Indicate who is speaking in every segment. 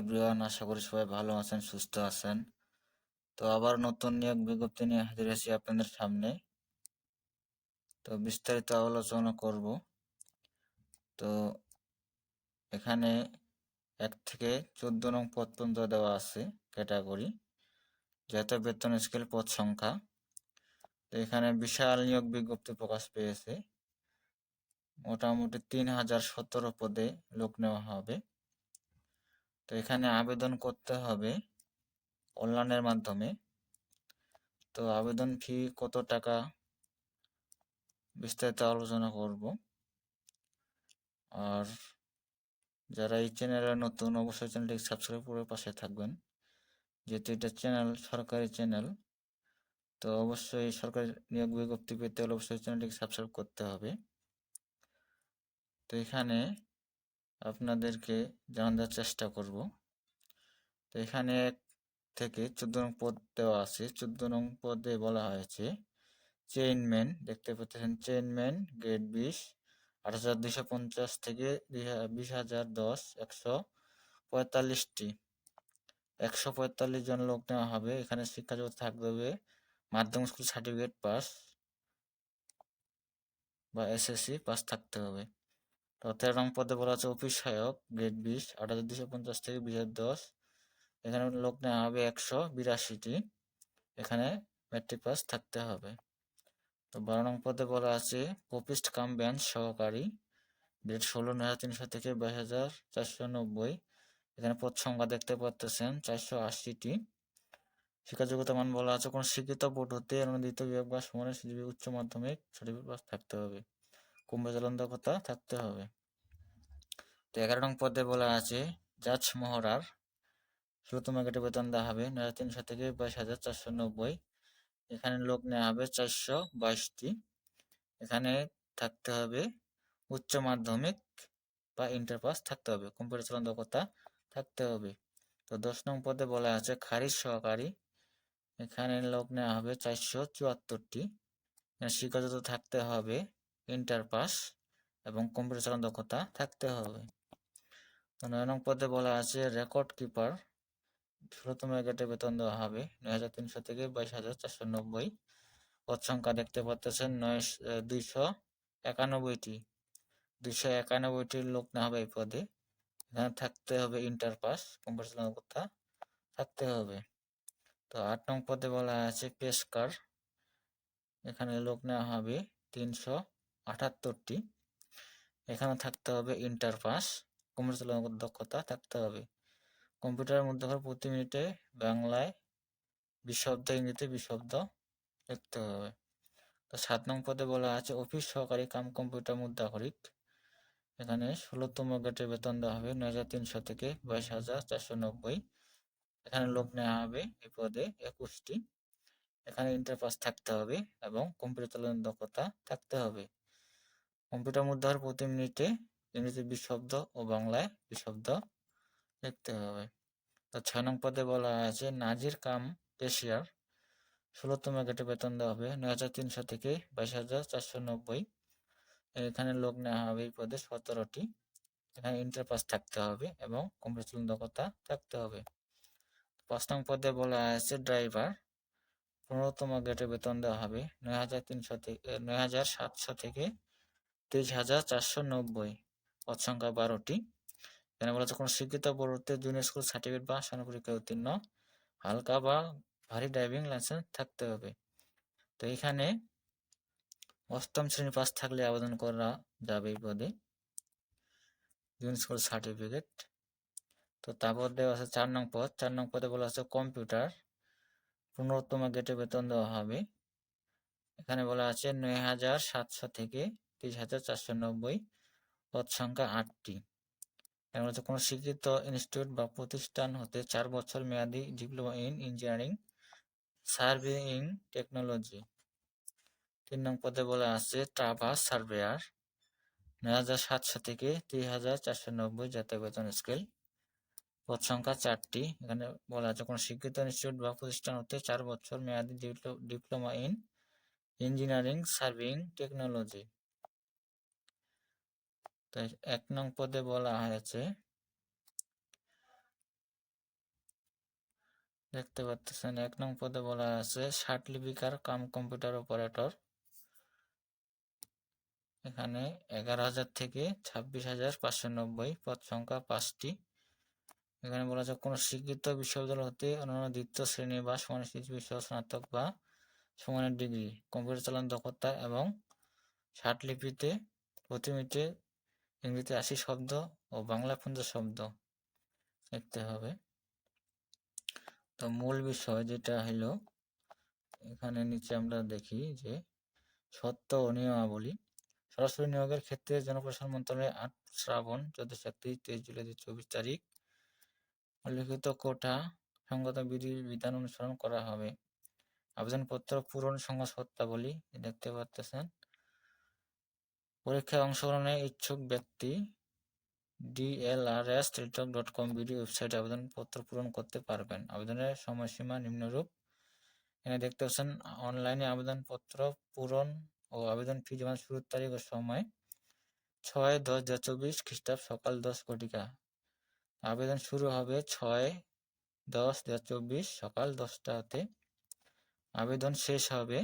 Speaker 1: Everyone আশা করি সবাই ভালো আছেন, সুস্থ আছেন। তো আবার নতুন নিয়োগ বিজ্ঞপ্তি নিয়ে হাজির আছি আপনাদের সামনে। তো বিস্তারিত আলোচনা করব। তো এখানে এক থেকে চোদ্দ নং পদ পর্যন্ত দেওয়া আছে ক্যাটাগরি যাতে বেতন স্কেল, পদ সংখ্যা। তো এখানে বিশাল নিয়োগ বিজ্ঞপ্তি প্রকাশ পেয়েছে। মোটামুটি তিন হাজার সতেরো পদে লোক নেওয়া হবে। তো এখানে আবেদন করতে হবে অনলাইনের মাধ্যমে। তো আবেদন ফি কত টাকা? বিস্তারিত আলোচনা করব। আর যারা এই চ্যানেলে নতুন, অবশ্যই চ্যানেলটি সাবস্ক্রাইব করে পাশে থাকবেন। যেহেতু এটা চ্যানেল, সরকারি চ্যানেল, তো অবশ্যই সরকারি নিয়োগ বিজ্ঞপ্তি পেতে হলে অবশ্যই চ্যানেলটিকে সাবস্ক্রাইব করতে হবে। তো এখানে আপনাদেরকে জানানোর চেষ্টা করব। তো এখানে থেকে চোদ্দ নং পদ দেওয়া আছে। চোদ্দ নং পদে বলা হয়েছে চেইনম্যান দেখতে পাচ্ছেন চেইনম্যান গ্রেড বিশ আট হাজার দুইশো পঞ্চাশ থেকে বিশ হাজার দশ, একশো পঁয়তাল্লিশটি। একশো পঁয়তাল্লিশ জন লোক নেওয়া হবে। এখানে শিক্ষাযোগ্য থাকতে হবে, মাধ্যমিক স্কুল সার্টিফিকেট পাস বা এসএসসি পাস থাকতে হবে। তো তেরো নং পদে বলা আছে অফিস সহায়ক, গ্রেড বিশ আট হাজার দুশো পঞ্চাশ থেকে বিশ হাজার দশ। এখানে লোক নেওয়া হবে একশো বিরাশিটি। এখানে ম্যাট্রিক পাস থাকতে হবে। তো বারো নং পদে বলা আছে কপিস্ট কাম ব্যাঞ্চ সহকারী। গ্রেড ষোলো নয় তিনশো থেকে বাইশ হাজার চারশো নব্বই। এখানে পদ সংখ্যা দেখতে পাচ্ছেন চারশো আশিটি। শিক্ষাযোগ্যতা মান বলা আছে। কোন শিক্ষিত বোর্ড হতে অনুমোদিত বিভাগ বা সমানের উচ্চ মাধ্যমিক সার্টিফিকেট পাস থাকতে হবে। কুম্ভচালন দক্ষতা থাকতে হবে। তো এগারো নং পদে বলা আছে, জাজ মহড়ার ষোলোতম গেটে বেতন দেওয়া হবে নয় হাজার তিনশো থেকে বাইশ হাজার চারশো নব্বই। এখানে লোক নেওয়া হবে চারশো বাইশটি। এখানে থাকতে হবে উচ্চ মাধ্যমিক বা ইন্টার পাস থাকতে হবে। কম্পিউটার চালান দক্ষতা থাকতে হবে। তো দশ নং পদে বলা আছে, খারিজ সহকারী। এখানে লোক নেওয়া হবে চারশো চুয়াত্তরটি। শিক্ষাগত থাকতে হবে ইন্টার পাস এবং কম্পিউটার চালান দক্ষতা থাকতে হবে। তো নয় নং পদে বলা আছে রেকর্ড কিপার ষোলোতম গেটে বেতন দেওয়া হবে নয় হাজার তিনশো থেকে বাইশ হাজার চারশো নব্বই। পদ সংখ্যা দেখতে পাচ্ছেন নয় দুইশো একানব্বইটি। দুইশো একানব্বইটি লোক না হবে এই পদে। এখানে থাকতে হবে ইন্টার পাস কম্পিউটার চালানোর কথা থাকতে হবে। তো আট নং পদে বলা আছে পেশকার এখানে লোক নেওয়া হবে তিনশো আটাত্তরটি। এখানে থাকতে হবে ইন্টার পাস কম্পিউটার চালানোর দক্ষতা থাকতে হবে। কম্পিউটারের মধ্যে প্রতি মিনিটে বাংলায় বিশব্দ, ইংরেজিতে বিশব্দ লিখতে হবে। তো সাত নং পদে বলা আছে, অফিস সহকারী কাম কম্পিউটার মুদ্রাকরিক এখানে ষোলোতম গেটের বেতন দেওয়া হবে নয় হাজার তিনশো থেকে বাইশ হাজার চারশো নব্বই। এখানে লোক নেওয়া হবে এই পদে একুশটি। এখানে ইন্টার পাস থাকতে হবে এবং কম্পিউটার চালানোর দক্ষতা থাকতে হবে। কম্পিউটার মুদ্রার প্রতি মিনিটে ইংরেজি বিশব্দ ও বাংলায় বিশব্দ লিখতে হবে। তো ছয় নং পদে বলা আছে, নাজির কাম কেশিয়ার ষোলোতম গেটে বেতন দেওয়া হবে নয় হাজার তিনশো থেকে বাইশ হাজার চারশো নব্বই। এখানে লোক নেওয়া হবে এই পদে সতেরোটি। এখানে ইন্টার পাস থাকতে হবে এবং কম্পিউটার দক্ষতা থাকতে হবে। পাঁচ নং পদে বলা আছে, ড্রাইভার পনেরোতম গেটে বেতন দেওয়া হবে নয় হাজার তিনশো থেকে, নয় হাজার সাতশো থেকে তেইশ হাজার চারশো নব্বই। পদ সংখ্যা বারোটি। এখানে বলা হচ্ছে, কোনো শিক্ষিত পরবর্তী জুনিয়র স্কুল সার্টিফিকেট বা সামনে পরীক্ষায় উত্তীর্ণ। হালকা বা ভারী ড্রাইভিং লাইসেন্স থাকতে হবে। তো এখানে অষ্টম শ্রেণি পাস থাকলে আবেদন করা যাবে এই পদে। Junior school certificate. তো তারপর দেওয়া আছে চার নং পদ। চার নং পদে বলা আছে কম্পিউটার। পনেরোতম গেটে বেতন দেওয়া হবে। এখানে বলা আছে নয় হাজার সাতশো থেকে তিরিশ হাজার চারশো নব্বই পদ সংখ্যা আটটি। এর মধ্যে কোনো শিক্ষিত ইনস্টিটিউট বা প্রতিষ্ঠান হতে চার বছর মেয়াদী diploma in engineering, survey in technology. তিন নং পদে বলা আছে ট্রাভাস সার্ভেয়ার, নয় হাজার সাতশো থেকে তিন হাজার চারশো নব্বই জাতীয় বেতন স্কেল। পদ সংখ্যা চারটি। এখানে বলা আছে, কোনো শিক্ষিত ইনস্টিটিউট বা প্রতিষ্ঠান হতে চার বছর মেয়াদী diploma in engineering, serving technology. তাই এক নং পদে বলা হয়েছে। দেখতে পাচ্ছেন, এক নং পদে বলা আছে লিপিকার কাম কম্পিউটার অপারেটর। এখানে এগারো হাজার থেকে ছাব্বিশ হাজার পাঁচশো নব্বই পদ সংখ্যা পাঁচটি। এখানে বলা আছে কোনো স্বীকৃত বিশ্ববিদ্যালয় হতে অন্যান্য দ্বিতীয় শ্রেণি বা সমানস্থিত বিষয় স্নাতক বা সমানের ডিগ্রি, কম্পিউটার চালান দক্ষতা এবং লিপিতে প্রতি মিনিটে ইংরেজিতে আশি শব্দ ও বাংলা পঞ্চাশ শব্দ লিখতে হবে। তো মূল বিষয় যেটা হলো, এখানে নিচে আমরা দেখি যে সত্য ও নিয়মাবলী। সরাসরি নিয়োগের ক্ষেত্রে জনপ্রশাসন মন্ত্রণালয়ের আট শ্রাবণ চোদ্দশো একত্রিশ তেইশ জুলাই চব্বিশ তারিখ উল্লিখিত কোটা সঙ্গত বিধি বিধান অনুসরণ করা হবে। আবেদনপত্র পূরণ সত্যাবলী দেখতে পাচ্ছেন পরীক্ষায় অংশগ্রহণে ইচ্ছুক ব্যক্তি DLRS teletalk dot com BD ওয়েবসাইটে আবেদনপত্র পূরণ করতে পারবেন। আবেদনের সময়সীমা নিম্নরূপ। এখানে দেখতে পাচ্ছেন, অনলাইনে আবেদনপত্র পূরণ ও আবেদন ফি জমা শুরুর তারিখ ও সময় ছয় দশ দু চব্বিশ খ্রিস্টাব্দ সকাল দশ ঘটিকা। আবেদন শুরু হবে ছয় দশ দু চব্বিশ সকাল দশটাতে আবেদন শেষ হবে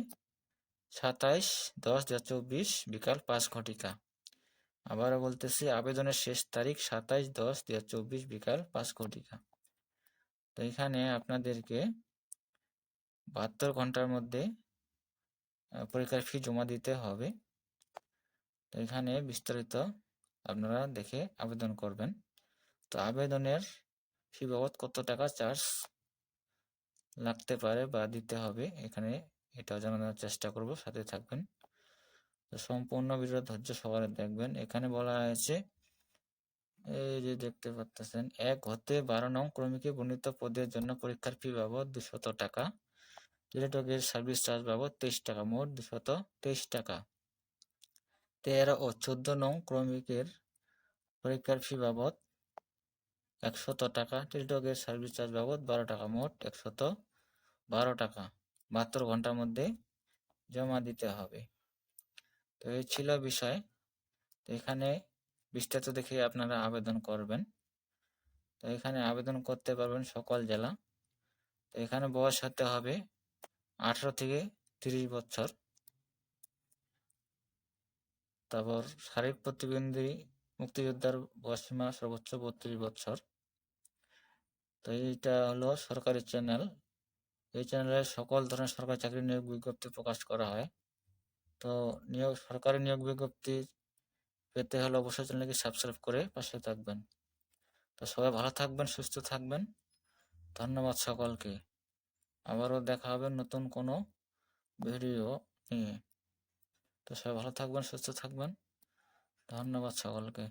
Speaker 1: সাতাইশ, দশ দু চব্বিশ, বিকাল পাঁচ ঘটিকা। আবারও বলতেছি, আবেদনের শেষ তারিখ সাতাইশ, দশ দু চব্বিশ, বিকাল পাঁচ ঘটিকা। তো এখানে আপনাদেরকে বাহাত্তর ঘণ্টার মধ্যে পরীক্ষার ফি জমা দিতে হবে। তো এখানে বিস্তারিত আপনারা দেখে আবেদন করবেন। তো আবেদনের ফি বাবদ কত টাকা? চার্জ লাগতে পারে বা দিতে হবে। এখানে এটাও জানানোর চেষ্টা করব, সাথে থাকবেন। তো সম্পূর্ণ ভিডিও ধৈর্য সহকারে দেখবেন। এখানে বলা হয়েছে, এই যে দেখতে পাচ্ছেন, এক হতে বারো নং ক্রমিকে বর্ণিত পদের জন্য পরীক্ষার ফি বাবদ দুশত টাকা। টেলিটকের সার্ভিস চার্জ বাবদ তেইশ টাকা, মোট দুশত তেইশ টাকা। তেরো ও চোদ্দ নং ক্রমিকের পরীক্ষার ফি বাবদ একশত টাকা। টেলিটকের সার্ভিস চার্জ বাবদ বারো টাকা, মোট একশত বারো টাকা। বাহাত্তর ঘণ্টার মধ্যে জমা দিতে হবে। তো এই ছিল বিষয়। তো এখানে বিস্তারিত দেখে আপনারা আবেদন করবেন। তো এখানে আবেদন করতে পারবেন সকল জেলা। তো এখানে বয়স হতে হবে আঠারো থেকে তিরিশ বছর। তারপর শারীরিক প্রতিবন্ধী মুক্তিযোদ্ধার বয়সীমা সর্বোচ্চ বত্রিশ বছর। তো এইটা হলো সরকারি চ্যানেল। এই চ্যানেলে সকল ধরনের সরকারি চাকরি নিয়োগ বিজ্ঞপ্তি প্রকাশ করা হয়। তো নিয়োগ, সরকারি নিয়োগ বিজ্ঞপ্তি পেতে হলে অবশ্যই চ্যানেলকে সাবস্ক্রাইব করে পাশে থাকবেন। তো সবাই ভালো থাকবেন, সুস্থ থাকবেন। ধন্যবাদ সকলকে। আবারও দেখা হবে নতুন কোনো ভিডিও নিয়ে। তো সবাই ভালো থাকবেন, সুস্থ থাকবেন। ধন্যবাদ সকলকে।